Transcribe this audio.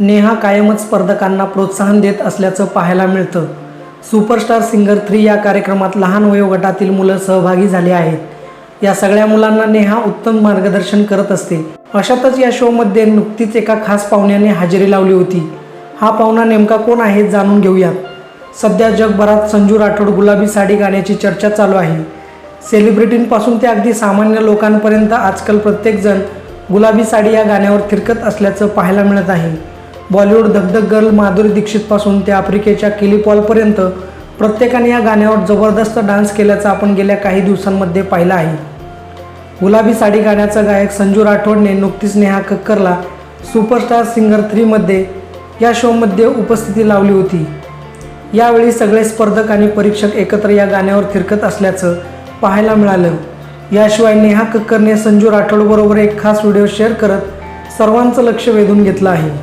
नेहा कायमच स्पर्धकांना प्रोत्साहन देत असल्याचं पाहायला मिळतं. सुपरस्टार सिंगर थ्री या कार्यक्रमात लहान वयोगटातील मुलं सहभागी झाली आहेत. या सगळ्या मुलांना नेहा उत्तम मार्गदर्शन करत असते. अशातच या शोमध्ये नुकतीच एका खास पाहुण्याने हजेरी लावली होती. हा पाहुणा नेमका कोण आहे जाणून घेऊयात. सध्या जगभरात संजू राठोड गुलाबी साडी गाण्याची चर्चा चालू आहे. सेलिब्रिटींपासून ते अगदी सामान्य लोकांपर्यंत आजकाल प्रत्येकजण गुलाबी साडी या गाण्यावर थिरकत असल्याचं पाहायला मिळत आहे. बॉलिवूड धगधग गर्ल माधुरी दीक्षितपासून ते आफ्रिकेच्या किलीपॉलपर्यंत प्रत्येकाने या गाण्यावर जबरदस्त डान्स केल्याचं आपण गेल्या काही दिवसांमध्ये पाहिलं आहे. गुलाबी साडी गाण्याचा गायक संजू राठोडने नुकतीच नेहा कक्करला सुपरस्टार सिंगर थ्रीमध्ये या शोमध्ये उपस्थिती लावली होती. यावेळी सगळे स्पर्धक आणि परीक्षक एकत्र या गाण्यावर थिरकत असल्याचं पाहायला मिळालं. याशिवाय नेहा कक्करने संजू राठोडबरोबर एक खास व्हिडिओ शेअर करत सर्वांचं लक्ष वेधून घेतलं आहे.